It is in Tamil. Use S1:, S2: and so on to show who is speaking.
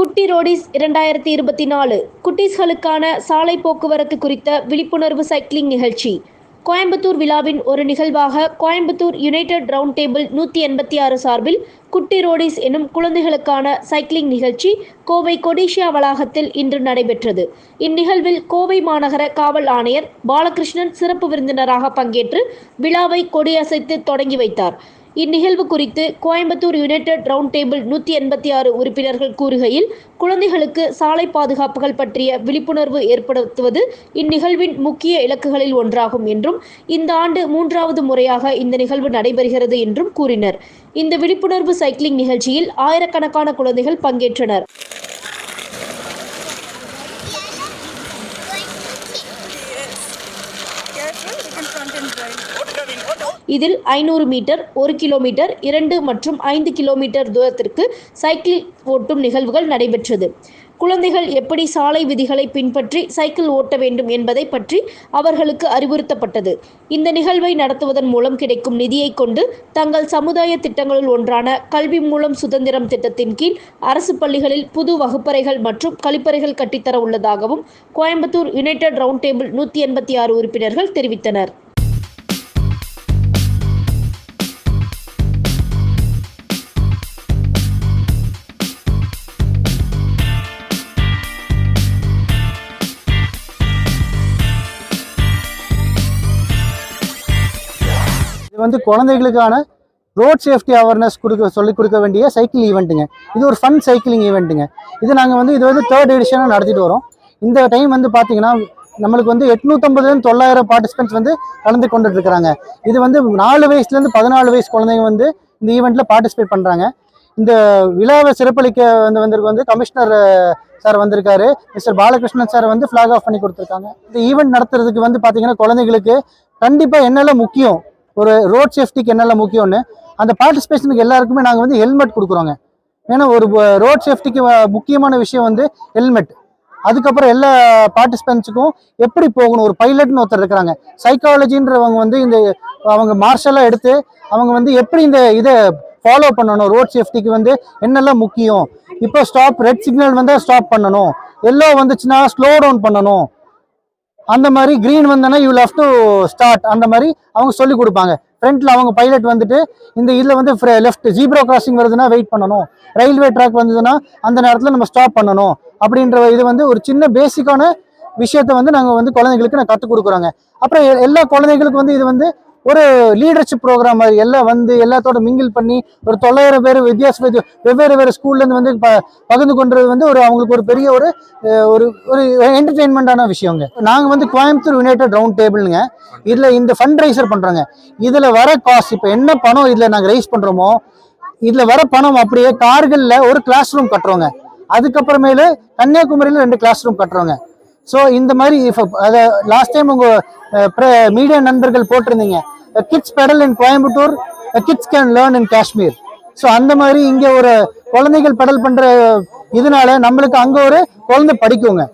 S1: குட்டி ரோடிஸ் இரண்டாயிரத்தி இருபத்தி நாலு. குட்டீஸ்களுக்கான சாலை போக்குவரத்து குறித்த விழிப்புணர்வு சைக்கிளிங் நிகழ்ச்சி. கோயம்புத்தூர் விழாவின் ஒரு நிகழ்வாக கோயம்புத்தூர் யுனைடெட் ரவுண்ட் டேபிள் நூற்றி எண்பத்தி ஆறு சார்பில் குட்டி ரோடிஸ் எனும் குழந்தைகளுக்கான சைக்கிளிங் நிகழ்ச்சி கோவை கொடிஷியா வளாகத்தில் இன்று நடைபெற்றது. இந்நிகழ்வில் கோவை மாநகர காவல் ஆணையர் பாலகிருஷ்ணன் சிறப்பு விருந்தினராக பங்கேற்று விழாவை கொடியசைத்து தொடங்கி வைத்தார். இந்நிகழ்வு குறித்து கோயம்புத்தூர் யுனைடெட் ரவுண்ட் டேபிள் நூற்றி எண்பத்தி ஆறு உறுப்பினர்கள் கூறுகையில் குழந்தைகளுக்கு சாலை பாதுகாப்புகள் பற்றிய விழிப்புணர்வு ஏற்படுத்துவது இந்நிகழ்வின் முக்கிய இலக்குகளில் ஒன்றாகும் என்றும் இந்த ஆண்டு மூன்றாவது முறையாக இந்த நிகழ்வு நடைபெறுகிறது என்றும் கூறினர். இந்த விழிப்புணர்வு சைக்கிளிங் நிகழ்ச்சியில் ஆயிரக்கணக்கான குழந்தைகள் பங்கேற்றனர். இதில் ஐநூறு மீட்டர் ஒரு கிலோமீட்டர் இரண்டு மற்றும் ஐந்து கிலோமீட்டர் தூரத்திற்கு சைக்கிள் ஓட்டும் நிகழ்வுகள் நடைபெற்றது. குழந்தைகள் எப்படி சாலை விதிகளை பின்பற்றி சைக்கிள் ஓட்ட வேண்டும் என்பதை பற்றி அவர்களுக்கு அறிவுறுத்தப்பட்டது. இந்த நிகழ்வை நடத்துவதன் மூலம் கிடைக்கும் நிதியை கொண்டு தங்கள் சமுதாய திட்டங்களுள் ஒன்றான கல்வி மூலம் சுதந்திரம் திட்டத்தின் கீழ் அரசு பள்ளிகளில் புது வகுப்பறைகள் மற்றும் கழிப்பறைகள் கட்டித்தர உள்ளதாகவும் கோயம்புத்தூர் யுனைடெட் ரவுண்ட் டேபிள் நூற்றி எண்பத்தி ஆறு உறுப்பினர்கள் தெரிவித்தனர்.
S2: இது வந்து குழந்தைகளுக்கான ரோட் சேஃப்டி அவேர்னஸ் கொடுக்க சொல்லிக் கொடுக்க வேண்டிய சைக்கிள் ஈவெண்ட்டுங்க இது ஒரு ஃபன் சைக்கிளிங் ஈவெண்ட்டுங்க இது நாங்கள் வந்து இது வந்து தேர்ட் எடிஷனாக நடத்திட்டு வரோம். இந்த டைம் வந்து பார்த்தீங்கன்னா நம்மளுக்கு வந்து எட்நூற்றம்பதுலேருந்து தொள்ளாயிரம் பார்ட்டிசிபென்ட்ஸ் வந்து கலந்து கொண்டுட்டு இருக்கிறாங்க இது வந்து நாலு வயசுலேருந்து பதினாலு வயசு குழந்தைங்க வந்து இந்த ஈவெண்ட்டில் பார்ட்டிசிபேட் பண்ணுறாங்க இந்த விழாவை சிறப்பளிக்க வந்து வந்திருக்கு வந்து கமிஷனர் சார் வந்திருக்காரு. மிஸ்டர் பாலகிருஷ்ணன் சார் வந்து ஃப்ளாக் ஆஃப் பண்ணி கொடுத்துருக்காங்க. இந்த ஈவெண்ட் நடத்துறதுக்கு வந்து பார்த்தீங்கன்னா குழந்தைங்களுக்கு கண்டிப்பாக என்னெல்லாம் முக்கியம் ஒரு ரோட் சேஃப்டிக்கு என்னெல்லாம் முக்கியம்னு அந்த பார்ட்டிசிபேஷனுக்கு எல்லாருக்குமே நாங்கள் வந்து ஹெல்மெட் கொடுக்குறோங்க. ஏன்னா ஒரு ரோட் சேஃப்டிக்கு முக்கியமான விஷயம் வந்து ஹெல்மெட் அதுக்கப்புறம் எல்லா பார்ட்டிசிபென்ட்ஸுக்கும் எப்படி போகணும்? ஒரு பைலட்னு ஒருத்தர் இருக்கிறாங்க. சைக்காலஜின்றவங்க வந்து இந்த அவங்க மார்ஷலாக எடுத்து அவங்க வந்து எப்படி இந்த இதை ஃபாலோ பண்ணணும்? ரோட் சேஃப்டிக்கு வந்து என்னெல்லாம் முக்கியம்? இப்போ ஸ்டாப் ரெட் சிக்னல் வந்தால் ஸ்டாப் பண்ணணும். எல்லோ வந்துச்சுன்னா ஸ்லோ டவுன் பண்ணணும். அந்த மாதிரி க்ரீன் வந்தனா யூ லவ் டு ஸ்டார்ட் அந்த மாதிரி அவங்க சொல்லிக் கொடுப்பாங்க. ஃப்ரண்ட்ல அவங்க பைலட் வந்துட்டு இந்த இதில் வந்து லெஃப்ட் ஜீப்ரா கிராசிங் வருதுன்னா வெயிட் பண்ணணும். ரயில்வே ட்ராக் வந்ததுன்னா அந்த நேரத்தில் நம்ம ஸ்டாப் பண்ணணும். அப்படின்ற இது வந்து ஒரு சின்ன பேசிக்கான விஷயத்த வந்து நாங்கள் வந்து குழந்தைங்களுக்கு நான் கற்றுக் கொடுக்குறோங்க. அப்புறம் எ- எல்லா குழந்தைகளுக்கும் வந்து இது வந்து ஒரு லீடர்ஷிப் ப்ரோக்ராம் மாதிரி எல்லாம் வந்து எல்லாத்தோட மிங்கிள் பண்ணி ஒரு தொள்ளாயிரம் பேர் வித்தியாச வெவ்வேறு வேறு ஸ்கூல்லேருந்து வந்து ப பகிர்ந்து கொண்டது வந்து ஒரு அவங்களுக்கு ஒரு பெரிய ஒரு ஒரு ஒரு என்டர்டெயின்மெண்ட்டான விஷயங்க. நாங்கள் வந்து கோயம்புத்தூர் யுனைடெட் ரவுண்ட் டேபிள்ங்க இதில் இந்த ஃபண்ட் ரைசர் பண்ணுறோங்க இதில் வர காசு இப்போ என்ன பணம் இதில் நாங்கள் ரைஸ் பண்ணுறோமோ இதில் வர பணம் அப்படியே கார்களில் ஒரு கிளாஸ் ரூம் கட்டுறோங்க. அதுக்கப்புறமேலு கன்னியாகுமரியில் ரெண்டு கிளாஸ் ரூம் கட்டுறோங்க. ஸோ இந்த மாதிரி அதை லாஸ்ட் டைம் உங்கள் மீடியா நண்பர்கள் போட்டிருந்தீங்க. Kids pedal in Coimbatore kids can learn in Kashmir so அந்த மாதிரி இங்கே ஒரு குழந்தைகள் பெடல் பண்ணுற இதனால நம்மளுக்கு அங்கே ஒரு குழந்தை படிக்குங்க.